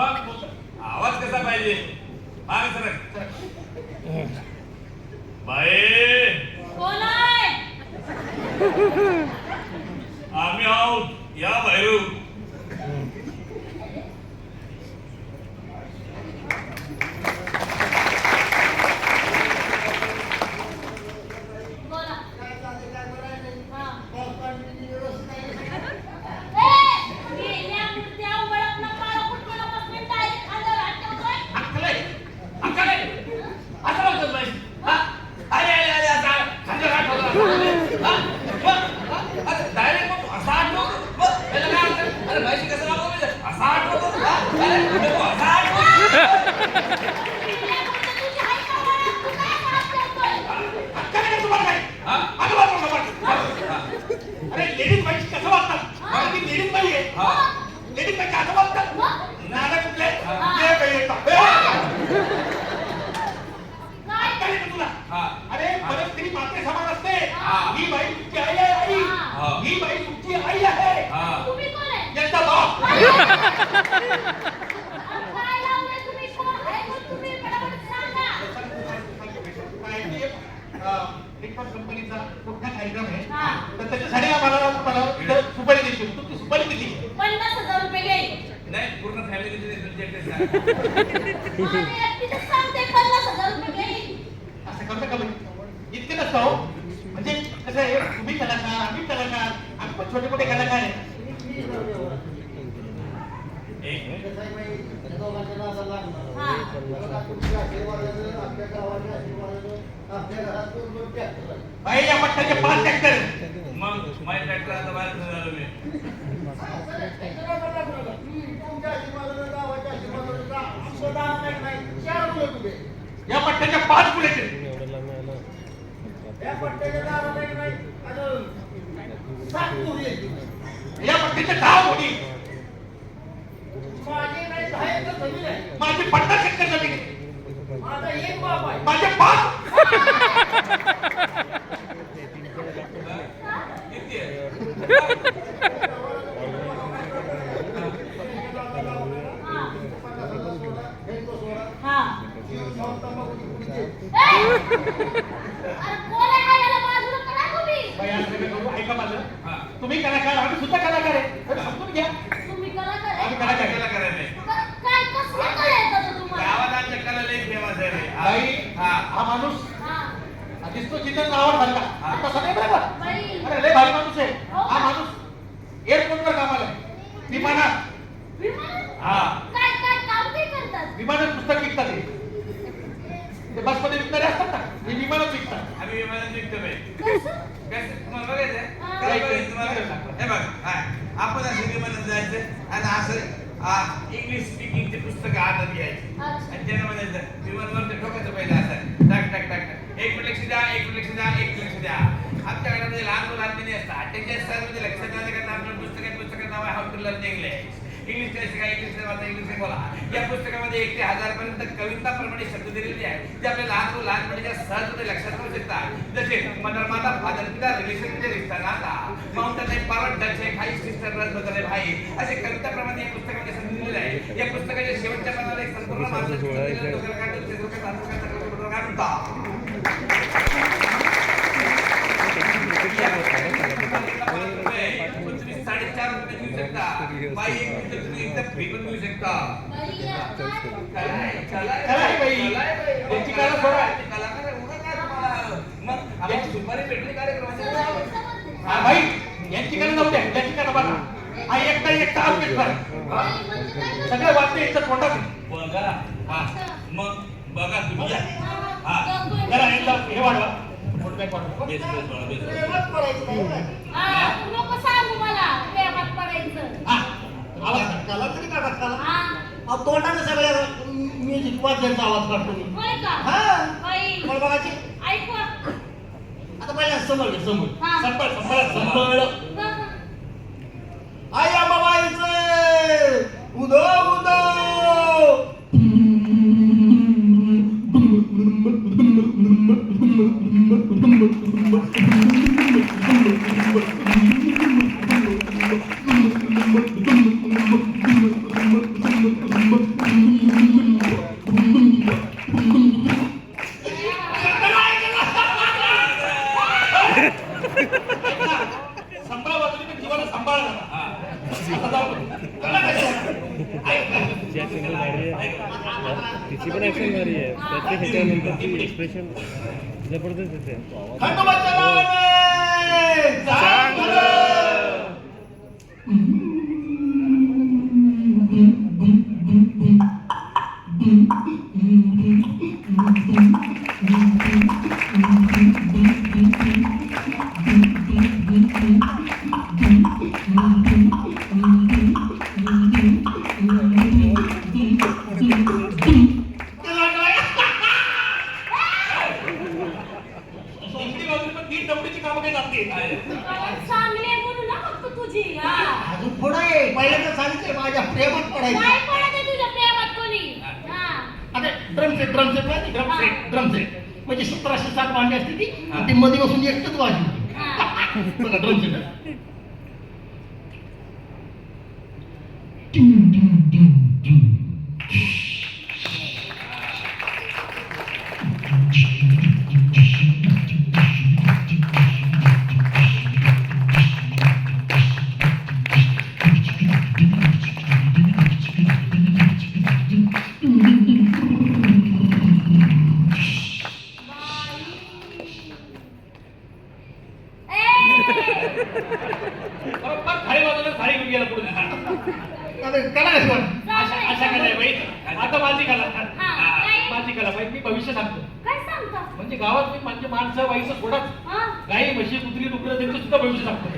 मग आवाज कसा पाहिजे? माग सरक बाई कोण आहे आम्ही आहोत या बाहेर बोला हा. ए, गेल्या मूर्त्या ओळखणं काळं कुटकुळापासून direct खांद्यावर हात ठेवतोय. अंकले अंकले असं बोलतोस बाई हा अरे अरे अरे असा खांद्यावर हात ठेवला. हा? मग? हा? अरे डायरेक्ट मग असा आठवतो मग त्याला काय अर्थ? अरे बाईशी कसं वागवलं पाहिजे? असा आठवतो हा? अरे नको असा आठवतो गेल्या मूर्त्या तुझी आहे का ओळख? तू काय हात ठेवतोय? काय नाही तुम्हाला काय? हा? आजूबाजूला नका वाटू. हा. अरे लेडीज बाईची कसं वागतात मला ती लेडीज बाई आहे हा. लेडीज बाईची असं वागतात मग? नाना कुठले हा. ते बाई येतात. ए! काय? काय नाही तुला हा. अरे परत स्त्री माते समान असते. हा. ही बाई तुमची आई आहे आई. हा. ही बाई तुमची आई आहे हा. तुम्ही कोण आहे? यांचा बाप काय लावलंय तुम्ही? कोण आहे? कोण तुम्ही? पटापट सांगा. माहिती आहे? अं, निकॉन कंपनीचा मोठा कार्यक्रम आहे तर त्याच्यासाठी आम्हाला मला सुपारी द्यायची सुपारी किती पन्नास हजार रुपये घेईल. नाही पूर्ण फॅमिली असं करता का इतके हो म्हणजे कसं आहे तुम्ही कलाकार आम्ही कलाकार आम्ही पण छोटे मोठे कलाकार आहे एक या पट्ट्याचे पाच ट्रॅक्टर मग माझ्या ट्रॅक्टर आता बाहेर घेऊन मी या पट्ट्याच्या पाच बुलेट या पट्ट्याच्या दहा मोठी माझी पन्नास एकर जमीन आहे. माझे पाच किती आहे? हा. ए! अरे कोण आहे हा? याला बाजूला करा तुम्ही. बाई, असं नका करू. ऐका माझं हा. तुम्ही कलाकार आम्ही सुद्धा कलाकार आहे तर समजून घ्या तुम्ही कलाकार? आम्ही कलाकार त्याला आहे. काय कसलं तुम्हाला? कला लई फेमस आहे हा. माणूस हा. दिसतो चित्र नावावर भरला हा. तसा नाही बरोबर बाई. अरे लय भारी माणूस आहे हो हा? माणूस एअरपोर्टवर कामाला आहे विमानात विमान? हा काय काय काम ते करतात विमानात पुस्तक विकतात हे. ते बसमध्ये विकणारे असतात ना हे विमानात विकतात आम्ही विमानात निघतो बाई कसं? कसं? तुम्हाला. काय बघायचं तुम्हाला? हे बघ, हा. आपण असं विमानात जायचं आणि असं आ, इंग्लिश स्पीकिंगचे पुस्तक हातात घ्यायचे अच्छा. आणि त्यानं म्हणायचं विमानवर ते ठोकायचं पहिलं असं टाक टाक टाक टाक. एक मिनिट लक्ष द्या एक मिनिट लक्ष द्या एक मिनिट लक्ष द्या आमच्या घरामध्ये लहान मुलं आतमध्ये असतात त्यांच्या सर लक्षात आलं का आपलं पुस्तक आहे पुस्तकाचं नाव आहे टू लर्न इंग्लिश इंग्लिश काय शिका इंग्लिश वाचा इंग्लिश बोला. या पुस्तकामध्ये एक ते हजार पर्यंत कविता प्रमाणे शब्द दिलेले आहेत ते आपल्या लहान मुलं लहानपणीच्या सहजपणे लक्षात ठेवू शकतात. जसे मदर माता फादर पिता रिलेशन म्हणजे रिश्ता नाता माउंटन आहे पर्वत डच आहे खाई सिस्टर रस बदल आहे भाई. असे कविता प्रमाणे या पुस्तकामध्ये समजलेले आहे. या पुस्तकाच्या शेवटच्या पानाला एक संपूर्ण माणसाचं बाई एक मिनिट तुम्ही एकदा फ्री पण देऊ शकता बाई, काय? कला आहे, कला आहे. कला आहे बाई. कला आहे बाई. त्यांची कला सोडा. ते कलाकार आहे, उगा काय तुम्हाला? मग आम्हाला सुपारी भेटली कार्यक्रमाची समजते. हा भाई यांची कडे जाऊ द्या यांची कडे बघा हा एकटा एकटा बाई, म्हणजे काय करतात? सगळे वाद्य याच्यात तोंडात आहे. बघा हा मग बघा तुम्ही. हा. जरा एकदा हे वाढवा वाढवा बेस, बेस, बाळा, बेस. आवाज कला तरी का कला हा. अहो, तोंडाने सगळ्या म्युझिक वाद्यांचा आवाज काढतो मी. होय का? हा. बाई मला बघायची? आता पहिल्या समोर समोर. हा. संपळ संपळ. संपळ. सांभाळ पण जीवाला सांभाळ भारी आहे तिची पण ऍक्शन भारी आहे. प्रत्येक ह्याच्यानंतरची एक्सप्रेशन जबरदस्त येते. चांगली म्हणून ना फक्त तुझी. हा. अजून पुढं आहे पहिल्यांदा सांगितलंय माझ्या प्रेमात पडायचं. काय पडत आहे तुझ्या प्रेमात कोणी. हा. आता ड्रम सेट ड्रम सेट माहिती ड्रम सेट ड्रम सेट म्हणजे सतराशे सात भांडी असते ती आणि ती मध्ये बसून एकटंच वाजली. हा. बघा ड्रम सेट कला कशी वाटते अशा अशा कला आहे बाई आता माझी कला हा, काय? माझी कला बाई मी भविष्य सांगतो? म्हणजे गावात मी म्हणजे माणसं बाईचं हा. गाई म्हशी कुत्री डुकरं त्यांचं सुद्धा भविष्य सांगतो.